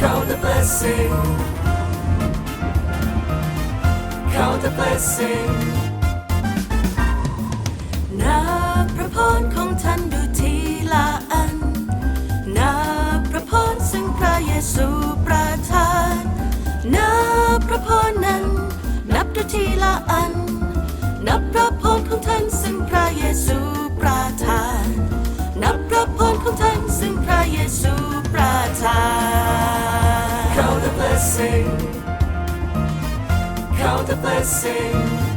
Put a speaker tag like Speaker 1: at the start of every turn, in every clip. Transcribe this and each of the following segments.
Speaker 1: Count the blessing. Count the blessing. นับพระพรของท่านดูทีละอันนับพระพรซึ่งพระเยซูประทานนับพระพรนั้นนับดูทีละอัน the blessing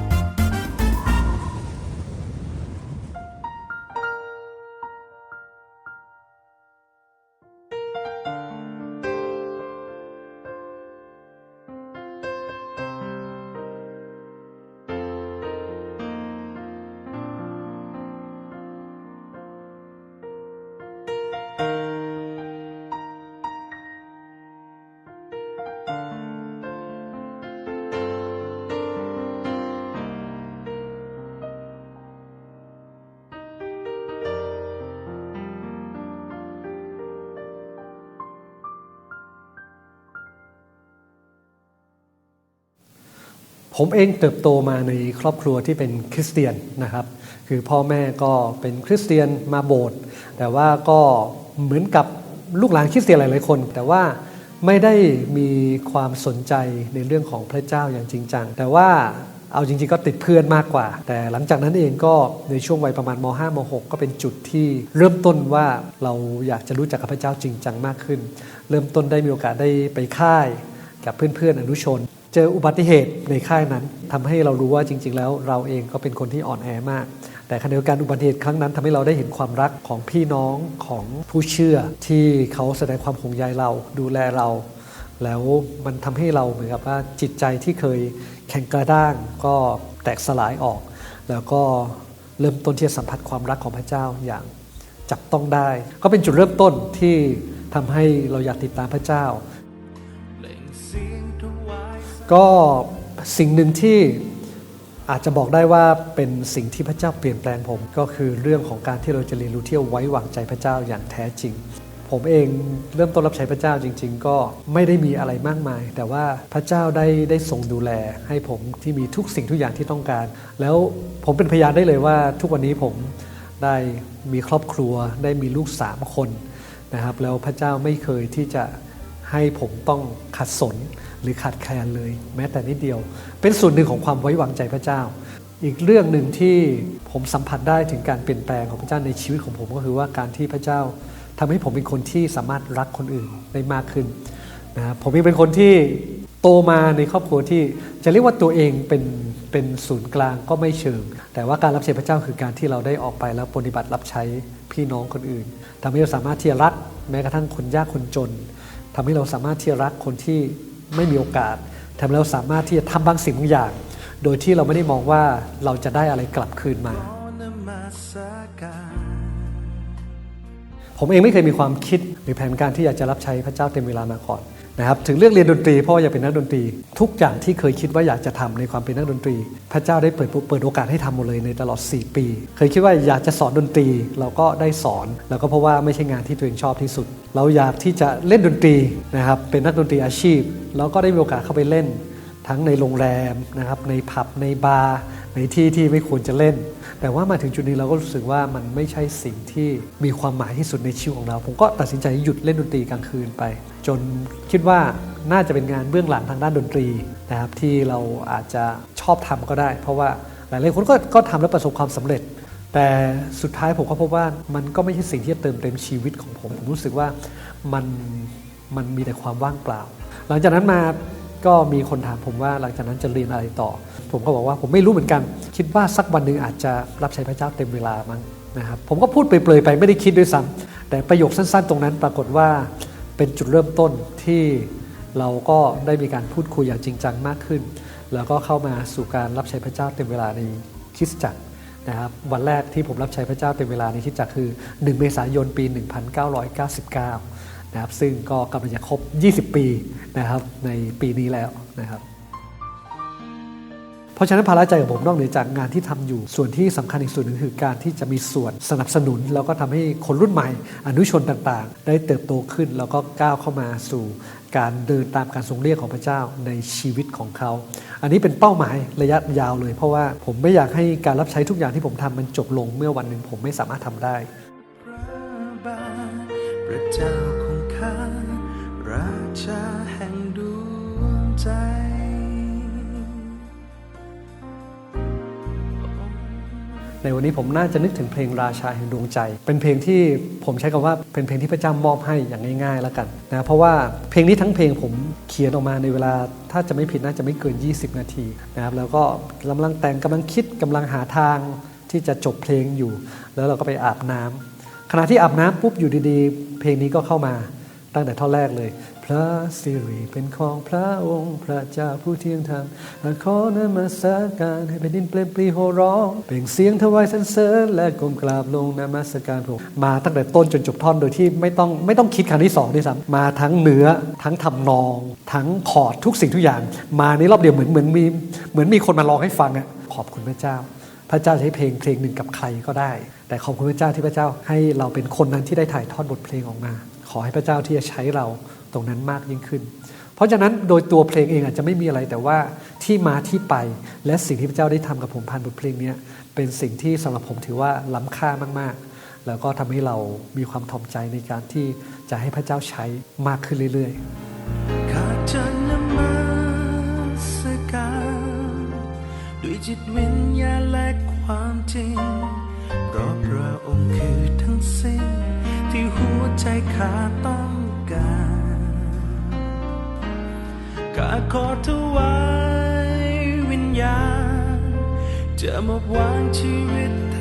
Speaker 2: ผมเองเติบโตมาในครอบครัวที่เป็นคริสเตียนนะครับ คือพ่อแม่ก็เป็นคริสเตียนมาโบสถ์แต่ว่าก็เหมือนกับลูกหลานคริสเตียนหลายๆคน แต่ว่าไม่ได้มีความสนใจในเรื่องของพระเจ้าอย่างจริงจังแต่ว่าเอาจริงๆก็ติดเพื่อนมากกว่า แต่หลังจากนั้นเองก็ในช่วงวัยประมาณม .5 ม .6 ก็เป็นจุดที่เริ่มต้นว่าเราอยากจะรู้จักกับพระเจ้าจริงจังมากขึ้น เริ่มต้นได้มีโอกาสได้ไปค่ายกับเพื่อนๆอนุชน เจออุบัติเหตุในค่ายนั้นทำให้เรารู้ว่าจริง ๆ แล้วเราเองก็เป็นคนที่อ่อนแอมาก แต่ขณะเดียวกันอุบัติเหตุครั้งนั้นทำให้เราได้เห็นความรักของพี่น้องของผู้เชื่อที่เขาแสดงความห่วงใยเราดูแลเรา แล้วมันทำให้เราเหมือนกับว่าจิตใจที่เคยแข็งกระด้างก็แตกสลายออก แล้วก็เริ่มต้นที่จะสัมผัสความรักของพระเจ้าอย่างจับต้องได้ ก็เป็นจุดเริ่มต้นที่ทำให้เราอยากติดตามพระเจ้า ก็สิ่งหนึ่งที่อาจจะบอกได้ว่าเป็นสิ่งที่พระเจ้าเปลี่ยนแปลงผม ก็คือเรื่องของการที่เราจะเรียนรู้ที่จะไว้วางใจพระเจ้าอย่างแท้จริง ผมเองเริ่มต้นรับใช้พระเจ้าจริง ๆ ก็ไม่ได้มีอะไรมากมาย แต่ว่าพระเจ้าได้ได้ทรงดูแล ให้ผมที่มีทุกสิ่งทุกอย่างที่ต้องการ แล้วผมเป็นพยานได้เลยว่าทุกวันนี้ผมได้มีครอบครัวได้มีลูกสามคนนะครับแล้วพระเจ้าไม่เคยที่จะให้ผมต้องขัดสน หรือขาดแคลนเลย แม้แต่นิดเดียว เป็นส่วนหนึ่งของความไว้วางใจพระเจ้า อีกเรื่องหนึ่งที่ผมสัมผัสได้ถึงการเปลี่ยนแปลงของพระเจ้าในชีวิตของผมก็คือว่าการที่พระเจ้าทำให้ผมเป็นคนที่สามารถรักคนอื่นได้มากขึ้นนะผมเองเป็นคนที่โตมาในครอบครัวที่จะเรียกว่าตัวเองเป็นเป็นศูนย์กลางก็ไม่เชิง แต่ว่าการรับใช้พระเจ้าคือการที่เราได้ออกไปแล้วปฏิบัติรับใช้พี่น้องคนอื่นทำให้เราสามารถที่จะรักแม้กระทั่งคนยากคนจนทำให้เราสามารถที่จะรักคนที่ ไม่มีโอกาสทำให้เราสามารถที่จะทำบางสิ่งบางอย่าง โดยที่เราไม่ได้มองว่าเราจะได้อะไรกลับคืนมา ผมเองไม่เคยมีความคิดหรือแผนการที่อยากจะรับใช้พระเจ้าเต็มเวลามาก่อน นะครับถึงเลือกเรียนดนตรีเพราะว่าอยากเป็นนักดนตรี ทุกอย่างที่เคยคิดว่าอยากจะทำในความเป็นนักดนตรี พระเจ้าได้เปิดเปิดโอกาสให้ทำหมดเลยในตลอด 4 ปี เคยคิดว่าอยากจะสอนดนตรีเราก็ได้สอน แล้วก็เพราะว่าไม่ใช่งานที่ตัวเองชอบที่สุด เราอยากที่จะเล่นดนตรีนะครับเป็นนักดนตรีอาชีพ แล้วก็ได้มีโอกาสเข้าไปเล่น ทั้งในโรงแรมนะครับในผับในบาร์ ในที่ที่ไม่ควรจะเล่น แต่ว่ามาถึงจุดนี้เราก็รู้สึกว่ามันไม่ใช่สิ่งที่มีความหมายที่สุดในชีวิตของเรา ผมก็ตัดสินใจหยุดเล่นดนตรีกลางคืนไป จนคิดว่าน่าจะเป็นงานเบื้องหลังทางด้านดนตรีนะครับที่เราอาจจะชอบทำก็ได้ เพราะว่าหลายๆคนก็ก็ทำแล้วประสบความสำเร็จ แต่สุดท้ายผมก็พบว่ามันก็ไม่ใช่สิ่งที่จะเติมเต็มชีวิตของผม ผมรู้สึกว่ามันมันมีแต่ความว่างเปล่า หลังจากนั้นมา ก็มีคนถามผมว่าหลังจากนั้นจะเรียนอะไรต่อ ผมก็บอกว่าผมไม่รู้เหมือนกัน คิดว่าสักวันหนึ่งอาจจะรับใช้พระเจ้าเต็มเวลามั้งนะครับผมก็พูดเปลยๆไปไม่ได้คิดด้วยซ้ำแต่ประโยคสั้นๆ ตรงนั้นปรากฏว่าเป็นจุดเริ่มต้นที่เราก็ได้มีการพูดคุยอย่างจริงจังมากขึ้น แล้วก็เข้ามาสู่การรับใช้พระเจ้าเต็มเวลาในคริสตจักรนะครับวันแรกที่ผมรับใช้พระเจ้าเต็มเวลาในคริสตจักรคือ 1 เมษายนปี 1999 นะครับซึ่งก็กำลังจะครบ 20 ปีนะครับในปีนี้แล้วนะครับพราะฉะนั้นภาระใจของผมนอกเหนือจากงานที่ทำอยู่ ส่วนที่สำคัญอีกส่วนหนึ่งคือการที่จะมีส่วนสนับสนุน แล้วก็ทำให้คนรุ่นใหม่ อนุชนต่างๆ ได้เติบโตขึ้น แล้วก็ก้าวเข้ามาสู่การเดินตามการทรงเรียกของพระเจ้าในชีวิตของเขา อันนี้เป็นเป้าหมายระยะยาวเลย เพราะว่าผมไม่อยากให้การรับใช้ทุกอย่างที่ผมทำมันจบลงเมื่อวันหนึ่งผมไม่สามารถทำได้
Speaker 3: พระเจ้าาราชาแห่งดวงใจ
Speaker 2: ในวันนี้ผมน่าจะนึกถึงเพลงราชาแห่งดวงใจ เป็นเพลงที่ผมใช้คำว่าเป็นเพลงที่พระเจ้ามอบให้อย่างง่ายๆแล้วกันนะเพราะว่าเพลงนี้ทั้งเพลงผมเขียนออกมาในเวลาถ้าจะไม่ผิดน่าจะไม่เกิน 20 นาทีนะครับแล้วก็กำลังแต่งกำลังคิดกำลังหาทางที่จะจบเพลงอยู่ แล้วเราก็ไปอาบน้ำขณะที่อาบน้ำปุ๊บอยู่ดีๆ เพลงนี้ก็เข้ามา ตั้งแต่ท่อนแรกเลย พระสิริเป็นของพระองค์ พระเจ้าผู้เที่ยงธรรมขอนมัสการให้แผ่นดินเปล่งปลีโหร้องเปล่งเสียงถวายสรรเสริญและก้มกราบลงนมัสการพระองค์มาตั้งแต่ต้นจนจบท่อนโดยที่ไม่ต้องไม่ต้องคิดครั้งที่สองด้วยซ้ำมาทั้งเนื้อทั้งทำนอง ทั้งคอร์ดทุกสิ่งทุกอย่าง มาในรอบเดียวเหมือนเหมือนมีเหมือนมีคนมาร้องให้ฟังอะขอบคุณพระเจ้า พระเจ้าใช้เพลงเพลงหนึ่งกับใครก็ได้ แต่ขอบคุณพระเจ้าที่พระเจ้าให้เราเป็นคนนั้นที่ได้ถ่ายทอดบทเพลงออกมา ขอให้พระเจ้าที่จะใช้เราตรงนั้นมากยิ่งขึ้น เพราะฉะนั้นโดยตัวเพลงเองอาจจะไม่มีอะไรแต่ว่าที่มาที่ไปและสิ่งที่พระเจ้าได้ทำกับผมผ่านบทเพลงเนี้ยเป็นสิ่งที่สำหรับผมถือว่าล้ำค่ามากๆ แล้วก็ทำให้เรามีความถ่อมใจในการที่จะให้พระเจ้าใช้มากขึ้นเรื่อยๆ
Speaker 3: ข้าจะนมัสการด้วยจิตวิญญาณและความจริงเพราะพระองค์ ใจข้าต้องการกาขอถวายวิญญาณจะมอบวางชีวิตแท